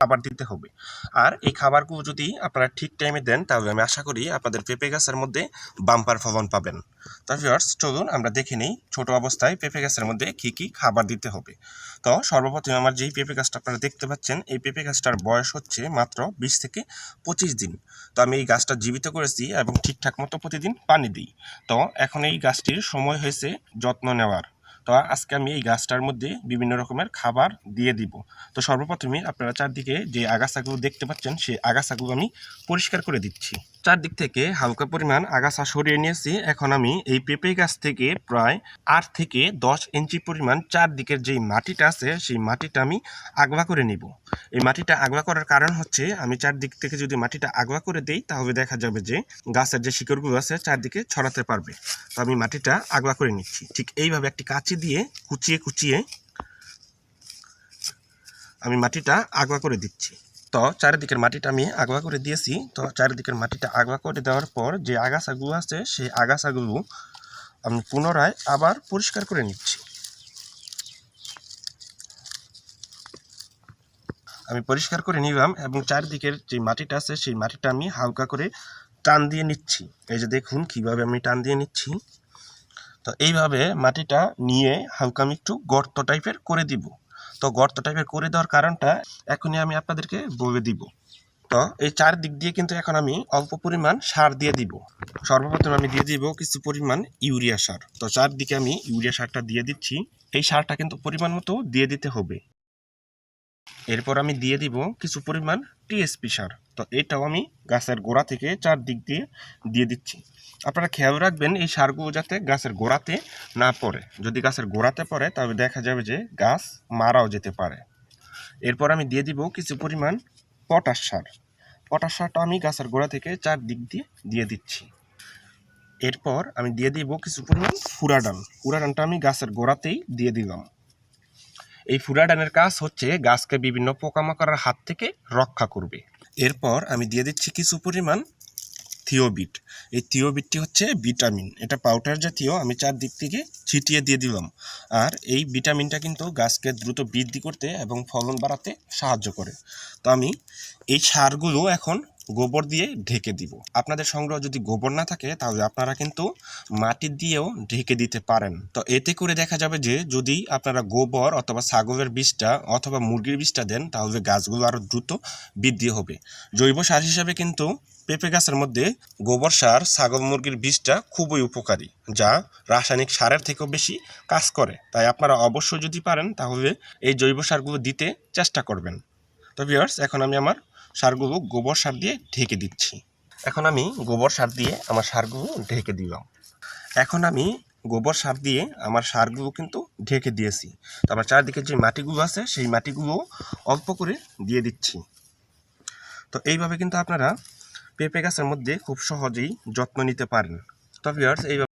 খাবার দিতে হবে। আর এই খাবারগুলো যদি আপনারা ঠিক টাইমে দেন, তাহলে আমি আশা করি আপনাদের পেঁপে গাছের মধ্যে বাম্পার ফলন পাবেন। তো ভিউয়ার্স চলুন আমরা দেখে নিই ছোট অবস্থায় পেঁপে গাছের মধ্যে কী কী খাবার দিতে হবে। তো সর্বপ্রথম আমার যেই পেঁপে গাছটা আপনারা দেখতে পাচ্ছেন, এই পেঁপে গাছটার বয়স হচ্ছে মাত্র বিশ থেকে পঁচিশ দিন। তো আমি এই গাছটা জীবিত করেছি এবং ঠিকঠাক মতো প্রতিদিন পানি দিই। তো এখন এই গাছটির সময় হয়েছে যত্ন নেওয়ার। তো আজকে আমি এই গাছটার মধ্যে বিভিন্ন রকমের খাবার দিয়ে দিব। তো সর্বপ্রথমে আপনারা চারদিকে যে আগাছাগুলো দেখতে পাচ্ছেন, সেই আগাছাগুলো আমি পরিষ্কার করে দিচ্ছি। চারদিক থেকে হালকা পরিমাণ আগাছা সরিয়ে নিয়েছি। এখন আমি এই পেঁপে গাছ থেকে প্রায় আট থেকে দশ ইঞ্চি পরিমাণ চারদিকের যেই মাটিটা আছে, সেই মাটিটা আমি আগলা করে নিব। এই মাটিটা আগলা করার কারণ হচ্ছে, আমি চারদিক থেকে যদি মাটিটা আগলা করে দেই, তাহলে দেখা যাবে যে গাছের যে শিকড়গুলো আছে, চারদিকে ছড়াতে পারবে। তো আমি মাটিটা আগলা করে নিচ্ছি। ঠিক এইভাবে একটি কাঁচি দিয়ে কুচিয়ে কুচিয়ে আমি মাটিটা আগলা করে দিচ্ছি। তো চারিদিকের মাটিটা আমি আগলা করে দিয়েছি। তো চারিদিকের মাটিটা আগলা করে দেওয়ার পর যে আগাছাগুলো আছে, সেই আগাছাগুলো আমি পুনরায় আবার পরিষ্কার করে নিচ্ছি। আমি পরিষ্কার করে নিলাম এবং চারদিকের যে মাটিটা আছে, সেই মাটিটা আমি হালকা করে টান দিয়ে নিচ্ছি। এই যে দেখুন কীভাবে আমি টান দিয়ে নিচ্ছি। তো এইভাবে মাটিটা নিয়ে হালকা আমি একটু গর্ত টাইপের করে দিব। তো গর্ত টাইপের করে দেওয়ার কারণটা এখনই আমি আপনাদেরকে বলে দিব। তো এই চার দিক দিয়ে কিন্তু এখন আমি অল্প পরিমাণ সার দিয়ে দিব। সর্বপ্রথম আমি দিয়ে দিব কিছু পরিমাণ ইউরিয়া সার। তো চারদিকে আমি ইউরিয়া সারটা দিয়ে দিচ্ছি। এই সারটা কিন্তু পরিমাণ মতো দিয়ে দিতে হবে। এরপর আমি দিয়ে দিব কিছু পরিমাণ টিএসপি সার। তো এটাও আমি গাছের গোড়া থেকে চারদিক দিয়ে দিয়ে দিচ্ছি। আপনারা খেয়াল রাখবেন, এই সারগুলো যাতে গাছের গোড়াতে না পড়ে। যদি গাছের গোড়াতে পড়ে তবে দেখা যাবে যে গাছ মারাও যেতে পারে। এরপর আমি দিয়ে দিব কিছু পরিমাণ পটাশ সার। পটাশ সারটা আমি গাছের গোড়া থেকে চারদিক দিয়ে দিয়ে দিচ্ছি। এরপর আমি দিয়ে দিব কিছু পরিমাণ ফুরাডান। ফুরাডানটা আমি গাছের গোড়াতেই দিয়ে দিলাম। এই ফুরাডানের কাজ হচ্ছে গাছকে বিভিন্ন পোকামাকড়ের হাত থেকে রক্ষা করবে। এরপর আমি দিয়ে দিচ্ছি কিছু পরিমাণ থিওবিট। এই থিওবিটটি হচ্ছে ভিটামিন। এটা পাউডার জাতীয়, আমি চারদিক থেকে ছিটিয়ে দিয়ে দিলাম। আর এই ভিটামিনটা কিন্তু গাছকে দ্রুত বৃদ্ধি করতে এবং ফলন বাড়াতে সাহায্য করে। তো আমি এই সারগুলো এখন গোবর দিয়ে ঢেকে দিব। আপনাদের সংগ্রহ যদি গোবর না থাকে, তাহলে আপনারা কিন্তু মাটি দিয়েও ঢেকে দিতে পারেন। তো এতে করে দেখা যাবে যে, যদি আপনারা গোবর অথবা ছাগলের বীজটা অথবা মুরগির বীজটা দেন, তাহলে গাছগুলো আরও দ্রুত বৃদ্ধি হবে। জৈব সার হিসাবে কিন্তু পেঁপে গাছের মধ্যে গোবর সার, ছাগল মুরগির বীজটা খুবই উপকারী, যা রাসায়নিক সারের থেকেও বেশি কাজ করে। তাই আপনারা অবশ্যই যদি পারেন, তাহলে এই জৈব সারগুলো দিতে চেষ্টা করবেন। তো ভিউয়ার্স এখন আমি আমার সারগুলো গোবর সার দিয়ে ঢেকে দিচ্ছি। এখন আমি গোবর সার দিয়ে আমার সারগুলো ঢেকে দিলাম। এখন আমি গোবর সার দিয়ে আমার সারগুলো কিন্তু ঢেকে দিয়েছি। তো আমার চারদিকে যে মাটিগুলো আছে, সেই মাটিগুলো অল্প করে দিয়ে দিচ্ছি। তো এইভাবে কিন্তু আপনারা পেঁপে গাছের মধ্যে খুব সহজেই যত্ন নিতে পারেন। তো ভিউয়ার্স এইভাবে